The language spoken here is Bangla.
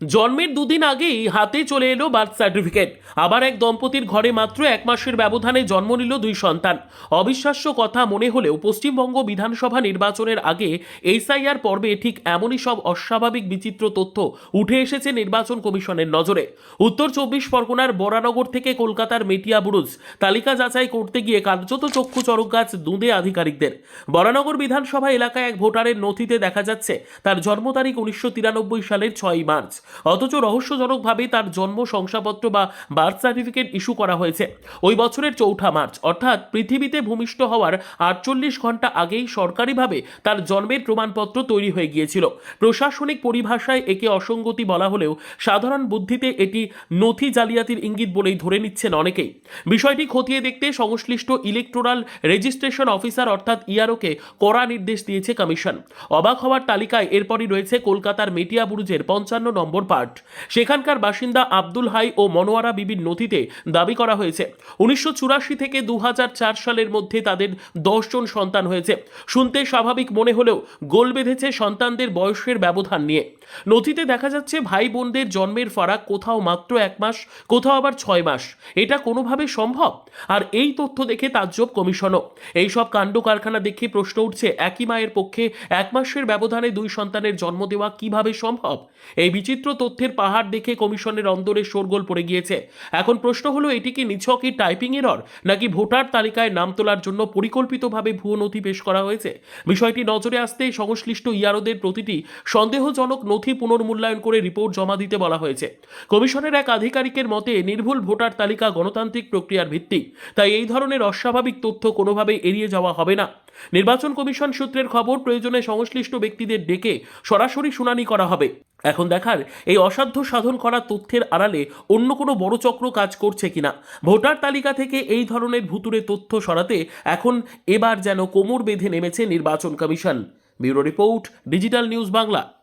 জন্মের দুদিন আগেই হাতে চলে এলো বার্থ সার্টিফিকেট। আবার এক দম্পতির ঘরে মাত্র এক মাসের ব্যবধানে জন্ম নিল দুই সন্তান। অবিশ্বাস্য কথা মনে হলেও পশ্চিমবঙ্গ বিধানসভা নির্বাচনের আগে এইসআইআর পর্বে ঠিক এমনই সব অস্বাভাবিক বিচিত্র তথ্য উঠে এসেছে নির্বাচন কমিশনের নজরে। উত্তর চব্বিশ পরগনার বরানগর থেকে কলকাতার মেটিয়া বুরুজ তালিকা যাচাই করতে গিয়ে কার্যত চক্ষু চরক গাছ দুঁদে আধিকারিকদের। বরানগর বিধানসভা এলাকায় এক ভোটারের নথিতে দেখা যাচ্ছে, তার জন্ম তারিখ উনিশশো তিরানব্বই সালের ছয়ই মার্চ। অথচ রহস্যজনকভাবে তার জন্ম, শংসাপত্র বা বার্থ সার্টিফিকেট ইস্যু করা হয়েছে। ওই বছরের চৌঠা মার্চ, অর্থাৎ পৃথিবীতে ভূমিষ্ঠ হওয়ার আটচল্লিশ ঘণ্টা আগেই সরকারিভাবে তার জন্মের প্রমাণপত্র তৈরি হয়ে গিয়েছিল। প্রশাসনিক পরিভাষায় একে অসঙ্গতি বলা হলেও সাধারণ বুদ্ধিতে এটি নথি জালিয়াতির ইঙ্গিত বলেই ধরে নিচ্ছেন অনেকেই। বিষয়টি খতিয়ে দেখতে সংশ্লিষ্ট ইলেকটোরাল রেজিস্ট্রেশন অফিসার অর্থাৎ ইয়ারোকে কড়া নির্দেশ দিয়েছে কমিশন। অবাক হওয়ার তালিকায় এরপরই রয়েছে কলকাতার মেটিয়া বুরুজের পঞ্চান্ন নম্বর পার্ট সেখানকার বাসিন্দা আব্দুল হাই ও মনোয়ারা বিবির নথিতে দাবি করা হয়েছে, উনিশশো চুরাশি থেকে দু হাজার চার সালের মধ্যে তাদের দশজন সন্তান হয়েছে। শুনতে স্বাভাবিক মনে হলেও গোল বেঁধেছে সন্তানদের বয়সের ব্যবধান নিয়ে। নথিতে দেখা যাচ্ছে ভাই বোনদের জন্মের ফারাক কোথাও মাত্র এক মাস, কোথাও আবার ছয় মাস। এটা কোনোভাবে সম্ভব? আর এই তথ্য দেখে তাজ্জব কমিশনও। এই সব কাণ্ড কারখানা দেখে প্রশ্ন উঠছে, একই মায়ের পক্ষে এক মাসের ব্যবধানে দুই সন্তানের জন্ম দেওয়া কীভাবে সম্ভব? এই বিচিত্র তথ্যের পাহাড় দেখে কমিশনের অন্দরে শোরগোল পড়ে গিয়েছে। এখন প্রশ্ন হলো, এটি কি নিছকই টাইপিং এরর, নাকি ভোটার তালিকায় নাম তোলার জন্য পরিকল্পিতভাবে ভুয়ো নথি পেশ করা হয়েছে? বিষয়টি নজরে আসতেই সংশ্লিষ্ট ইয়ারোদের প্রতিটি সন্দেহজনক নথি পুনর্মূল্যায়ন করে রিপোর্ট জমা দিতে বলা হয়েছে। কমিশনের এক আধিকারিকের মতে, নির্ভুল ভোটার তালিকা গণতান্ত্রিক প্রক্রিয়ার ভিত্তি। তাই এই ধরনের অস্বাভাবিক তথ্য কোনোভাবেই এড়িয়ে যাওয়া হবে না। নির্বাচন কমিশন সূত্রের খবর, প্রয়োজনে সংশ্লিষ্ট ব্যক্তিদের ডেকে সরাসরি শুনানি করা হবে। এখন দেখার, এই অসাধ্য সাধন করা তথ্যের আড়ালে অন্য কোনো বড় চক্র কাজ করছে কিনা? ভোটার তালিকা থেকে এই ধরনের ভুতুরে তথ্য সরাতে এখন এবার যেন কোমর বেঁধে নেমেছে নির্বাচন commission. Bureau report, digital news Bangla.